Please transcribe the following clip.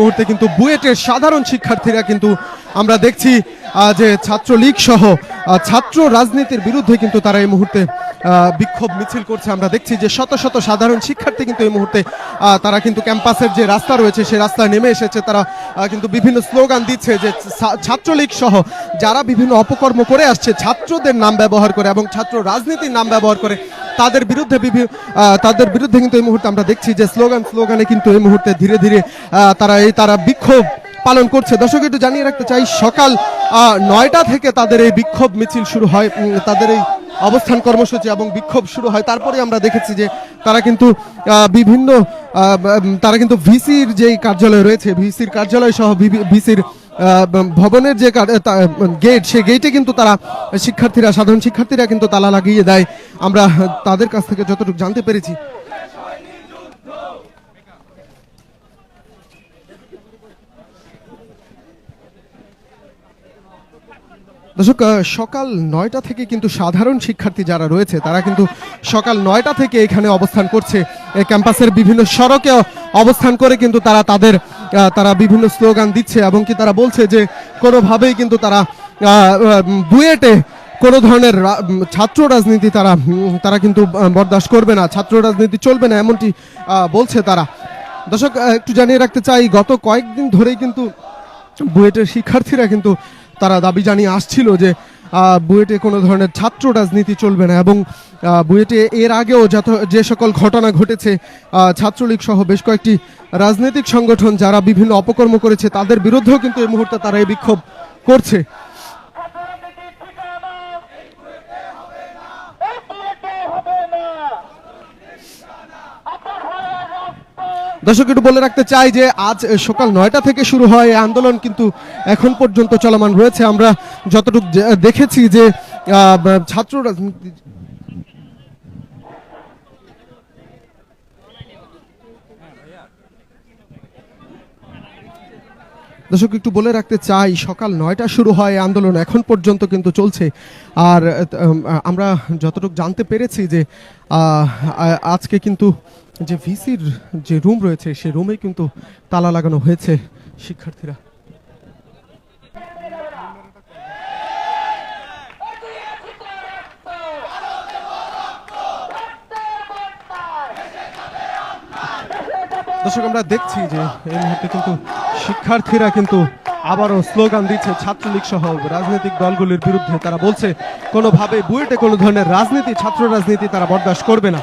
মুহূর্তে কিন্তু বুয়েটের সাধারণ শিক্ষার্থীরা কিন্তু আমরা দেখছি যে ছাত্রলীগ সহ ছাত্র রাজনীতির বিরুদ্ধে কিন্তু তারা এই মুহূর্তে বিক্ষোভ মিছিল করছে। আমরা দেখছি যে শত শত সাধারণ শিক্ষার্থী কিন্তু এই মুহূর্তে তারা কিন্তু ক্যাম্পাসের যে রাস্তা রয়েছে সেই রাস্তায় নেমে এসেছে। তারা কিন্তু বিভিন্ন স্লোগান দিচ্ছে যে ছাত্রলীগ সহ, যারা বিভিন্ন অপকর্ম করে আসছে, ছাত্রদের নাম ব্যবহার করে এবং ছাত্র রাজনীতির নাম ব্যবহার করে তাদের বিরুদ্ধে তাদের বিরুদ্ধে কিন্তু এই মুহূর্তে আমরা দেখছি যে স্লোগান, স্লোগানে কিন্তু এই মুহূর্তে ধীরে ধীরে তারা এই, তারা বিক্ষোভ পালন করছে। দর্শক, একটু জানিয়ে রাখতে চাই, সকাল নয়টা থেকে তাদের এই বিক্ষোভ মিছিল শুরু হয় তাদের এই অবস্থান কর্মসূচি এবং বিক্ষোভ শুরু হয়। তারপরে আমরা দেখেছি যে তারা কিন্তু বিভিন্ন তারা কিন্তু ভিসির যেই কার্যালয় রয়েছে, ভিসির কার্যালয় সহ ভিসির ভবনের যে গেট, সেই গেটে কিন্তু তারা শিক্ষার্থীরা, সাধারণ শিক্ষার্থীরা কিন্তু তালা লাগিয়ে দেয়। আমরা তাদের কাছ থেকে যতটুকু জানতে পেরেছি। দর্শক সকাল নয়টা থেকে কিন্তু সাধারণ শিক্ষার্থী যারা রয়েছে, তারা কিন্তু সকাল নয়টা থেকে এখানে অবস্থান করছে। ক্যাম্পাসের বিভিন্ন সড়কে অবস্থান করে কিন্তু তারা তাদের তারা বিভিন্ন স্লোগান দিচ্ছে এবং কি তারা বলছে যে কোনোভাবেই কিন্তু তারা বুয়েটে কোনো ধরনের ছাত্র রাজনীতি তারা তারা কিন্তু বরদাস্ত করবে না, ছাত্র রাজনীতি চলবে না, এমনটি বলছে তারা। দর্শক একটু জানিয়ে রাখতে চাই, গত কয়েকদিন ধরেই কিন্তু বুয়েটের শিক্ষার্থীরা কিন্তু তারা দাবি জানিয়ে আসছিল যে বুয়েটে কোনো ধরনের ছাত্র রাজনীতি চলবে না এবং বুয়েটে এর আগেও যত, যে সকল ঘটনা ঘটেছে ছাত্রলীগ সহ বেশ কয়েকটি রাজনৈতিক সংগঠন যারা বিভিন্ন অপকর্ম করেছে, তাদের বিরুদ্ধেও কিন্তু এই মুহূর্তে তারা এই বিক্ষোভ করছে। দর্শক, একটু বলে রাখতে চাই যে আজ সকাল নয়টা থেকে শুরু হয় আন্দোলন, কিন্তু এখন পর্যন্ত চলমান রয়েছে। আমরা যতটুকু দেখেছি যে ছাত্র দর্শক, একটু বলে রাখতে চাই, সকাল নয়টা শুরু হয় আন্দোলন এখন পর্যন্ত কিন্তু চলছে। আর আমরা যতটুকু জানতে পেরেছি যে আজকে কিন্তু যে ভিসির যে রুম রয়েছে সে রুমে কিন্তু তালা লাগানো হয়েছে শিক্ষার্থীরা। দর্শক, আমরা দেখছি যে এই মুহূর্তে কিন্তু শিক্ষার্থীরা কিন্তু আবারও স্লোগান দিচ্ছে ছাত্রলীগ সহ রাজনৈতিক দলগুলির বিরুদ্ধে। তারা বলছে কোনোভাবে বুয়েটে কোনো ধরনের রাজনীতি, ছাত্র রাজনীতি তারা বরদাস্ত করবে না।